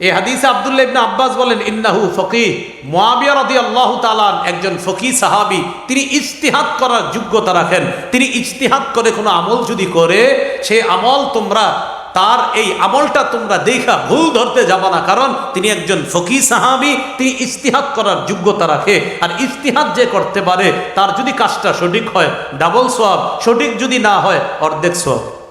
এই হাদিসে আব্দুল্লাহ ইবনে আব্বাস বলেন, ইন্নাহু ফকি মুয়াবিয়া রাদিয়াল্লাহু তাআলা একজন ফকি সাহাবী, তিনি ইজতিহাদ করার যোগ্যতা রাখেন। তিনি ইজতিহাদ করে কোনো আমল যদি করে, সেই আমল তোমরা, তার এই আমলটা তোমরা দেখা ভুল ধরতে যাবা না। কারণ তিনি একজন ফকি সাহাবি, তিনি ইস্তিহাদ করার যোগ্যতা রাখে। আর ইস্তিহাদ যে করতে পারে, তার যদি কাজটা সঠিক হয়, ডাবল সোয়াব সঠিক যদি না হয়, অর্ধেক সোয়াব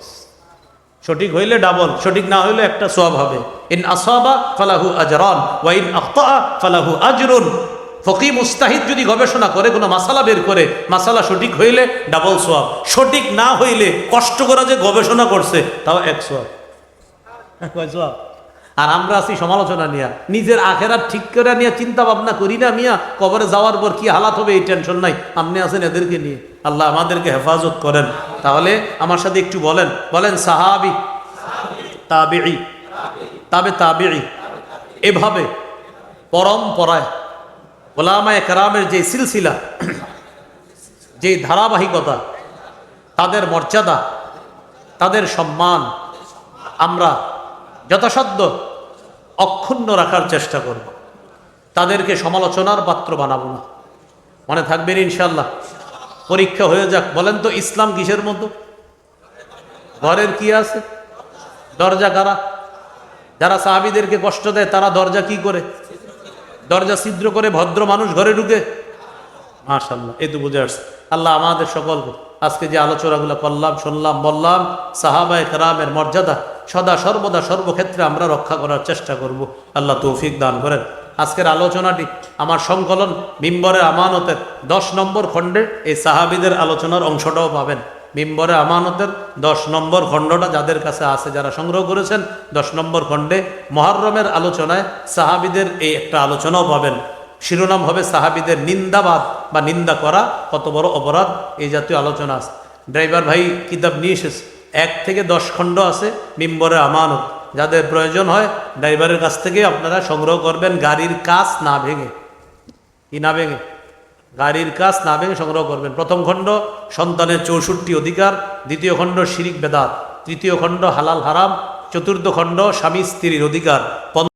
সঠিক হইলে ডাবল সঠিক না হইলে একটা সোয়াব হবে। ইন আসাবা ফালাহু আজরান, ওয়া ইন আখতা ফালাহু আজরুন। ফকি মুস্তাহিদ যদি গবেষণা করে, কোনো মাসালা বের করে, মাসালা সঠিক হইলে ডাবল সোয়াব সঠিক না হইলে কষ্ট করা যে গবেষণা করছে, তাও এক সোয়াব সোয়াব? আর আমরা আছি সমালোচনা নিয়া। নিজের আখেরাত ঠিক করে নিয়ে চিন্তা ভাবনা করি না মিয়া, কবরে যাওয়ার পর কি হালাত হবে, এই টেনশন নাই। আপনি আছেন এদেরকে নিয়ে। আল্লাহ আমাদেরকে হেফাজত করেন। তাহলে আমার সাথে একটু বলেন। বলেন, সাহাবি। তাবিঈ। তাবে তাবিঈ। এভাবে পরম্পরায় ওলামায় কারামের যে সিলসিলা, যে ধারাবাহিকতা, তাদের মর্যাদা, তাদের সম্মান আমরা যথাসাধ্য অক্ষুণ্ণ রাখার চেষ্টা করব। তাদেরকে সমালোচনার পাত্র বানাবো না। মনে থাকবেন ইনশাল্লাহ পরীক্ষা হয়ে যাক। বলেন তো, ইসলাম কিসের মতো ঘরের কি আছে? দরজা কারা? যারা সাহাবিদেরকে কষ্ট দেয়, তারা দরজা কি করে? দরজা ছিদ্র করে ভদ্র মানুষ ঘরে ঢুকে? মাশাল্লাহ এই তো বুঝে আসছে। আল্লাহ আমাদের সকলকে আজকে যে আলোচনাগুলো করলাম, শুনলাম, বললাম, সাহাবায় কেরামের মর্যাদা সদা সর্বদা সর্বক্ষেত্রে আমরা রক্ষা করার চেষ্টা করব। আল্লাহ তৌফিক দান করেন। আজকের আলোচনাটি আমার সংকলন মিম্বরে আমানতের দশ নম্বর খণ্ডে এই সাহাবিদের আলোচনার অংশটাও পাবেন। মিম্বরে আমানতের দশ নম্বর খণ্ডটা যাদের কাছে আছে, যারা সংগ্রহ করেছেন, দশ নম্বর খণ্ডে মহারমের আলোচনায় সাহাবিদের এই একটা আলোচনাও পাবেন। শিরোনাম হবে সাহাবিদের নিন্দাবাদ বা নিন্দা করা, কত বড় অপরাধ, এই জাতীয় আলোচনা আছে। ড্রাইভার ভাই কিতাব নিয়ে এসেছে। এক থেকে দশ খণ্ড আছে মিম্বরে আমানত। যাদের প্রয়োজন হয়, ড্রাইভারের কাছ থেকে আপনারা সংগ্রহ করবেন গাড়ির কাজ না ভেঙে। কি না ভেঙে? গাড়ির কাজ না ভেঙে সংগ্রহ করবেন। প্রথম খণ্ড, সন্তানের চৌষট্টি অধিকার। দ্বিতীয় খণ্ড, শিরিক বেদাত। তৃতীয় খণ্ড, হালাল হারাম। চতুর্থ খণ্ড, স্বামী স্ত্রীর অধিকার।